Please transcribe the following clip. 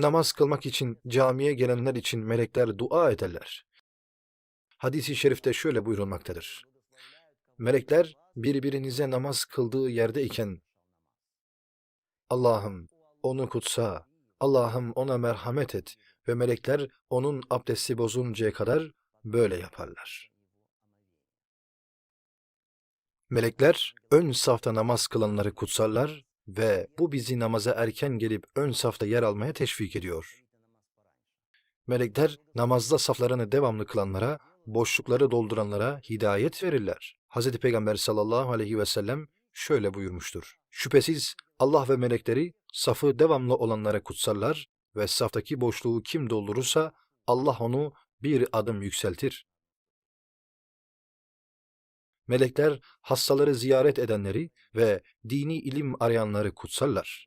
namaz kılmak için camiye gelenler için melekler dua ederler. Hadis-i şerifte şöyle buyurulmaktadır. Melekler birbirinize namaz kıldığı yerdeyken Allah'ım onu kutsa, Allah'ım ona merhamet et ve melekler onun abdesti bozuluncaya kadar böyle yaparlar. Melekler ön safta namaz kılanları kutsarlar ve bu bizi namaza erken gelip ön safta yer almaya teşvik ediyor. Melekler namazda saflarını devamlı kılanlara, boşlukları dolduranlara hidayet verirler. Hz. Peygamber sallallahu aleyhi ve sellem şöyle buyurmuştur. Şüphesiz Allah ve melekleri safı devamlı olanlara kutsarlar ve saftaki boşluğu kim doldurursa Allah onu bir adım yükseltir. Melekler hastaları ziyaret edenleri ve dini ilim arayanları kutsarlar.